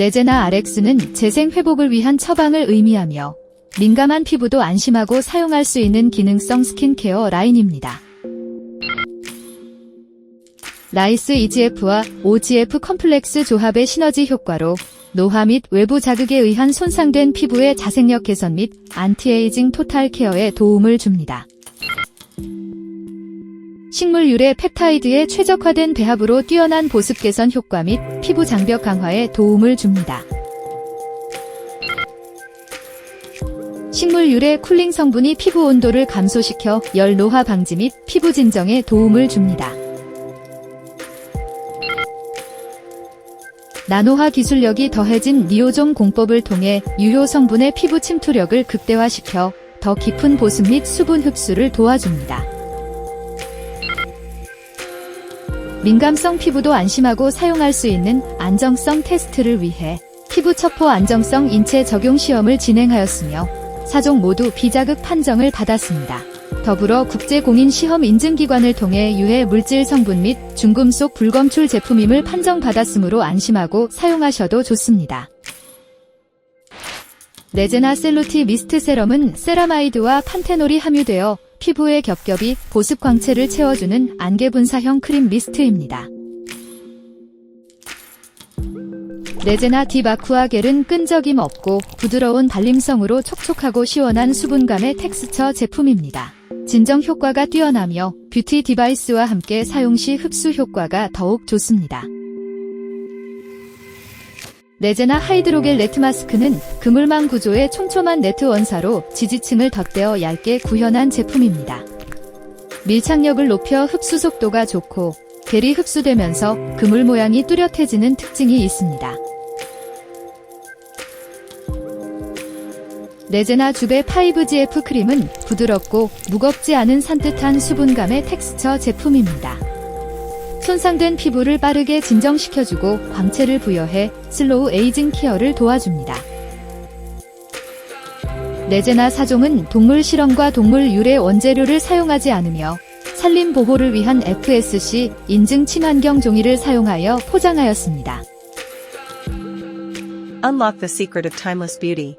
레제나 RX는 재생 회복을 위한 처방을 의미하며 민감한 피부도 안심하고 사용할 수 있는 기능성 스킨케어 라인입니다. 라이스 EGF와 OGF 컴플렉스 조합의 시너지 효과로 노화 및 외부 자극에 의한 손상된 피부의 자생력 개선 및 안티에이징 토탈 케어에 도움을 줍니다. 식물 유래 펩타이드의 최적화된 배합으로 뛰어난 보습 개선 효과 및 피부 장벽 강화에 도움을 줍니다. 식물 유래 쿨링 성분이 피부 온도를 감소시켜 열 노화 방지 및 피부 진정에 도움을 줍니다. 나노화 기술력이 더해진 니오존 공법을 통해 유효 성분의 피부 침투력을 극대화시켜 더 깊은 보습 및 수분 흡수를 도와줍니다. 민감성 피부도 안심하고 사용할 수 있는 안정성 테스트를 위해 피부 첩보 안정성 인체 적용 시험을 진행하였으며 사종 모두 비자극 판정을 받았습니다. 더불어 국제공인 시험 인증기관을 통해 유해 물질 성분 및 중금속 불검출 제품임을 판정받았으므로 안심하고 사용하셔도 좋습니다. 레제나 셀루티 미스트 세럼은 세라마이드와 판테놀이 함유되어 피부의 겹겹이 보습 광채를 채워주는 안개 분사형 크림 미스트입니다. 레제나 딥아쿠아 겔은 끈적임 없고 부드러운 발림성으로 촉촉하고 시원한 수분감의 텍스처 제품입니다. 진정 효과가 뛰어나며 뷰티 디바이스와 함께 사용 시 흡수 효과가 더욱 좋습니다. 레제나 하이드로겔 네트 마스크는 그물망 구조의 촘촘한 네트 원사로 지지층을 덧대어 얇게 구현한 제품입니다. 밀착력을 높여 흡수 속도가 좋고 겔이 흡수되면서 그물 모양이 뚜렷해지는 특징이 있습니다. 레제나 주베 5GF 크림은 부드럽고 무겁지 않은 산뜻한 수분감의 텍스처 제품입니다. 손상된 피부를 빠르게 진정시켜주고 광채를 부여해 슬로우 에이징 케어를 도와줍니다. 레제나 4종은 동물 실험과 동물 유래 원재료를 사용하지 않으며 산림 보호를 위한 FSC 인증 친환경 종이를 사용하여 포장하였습니다. Unlock the secret of timeless beauty.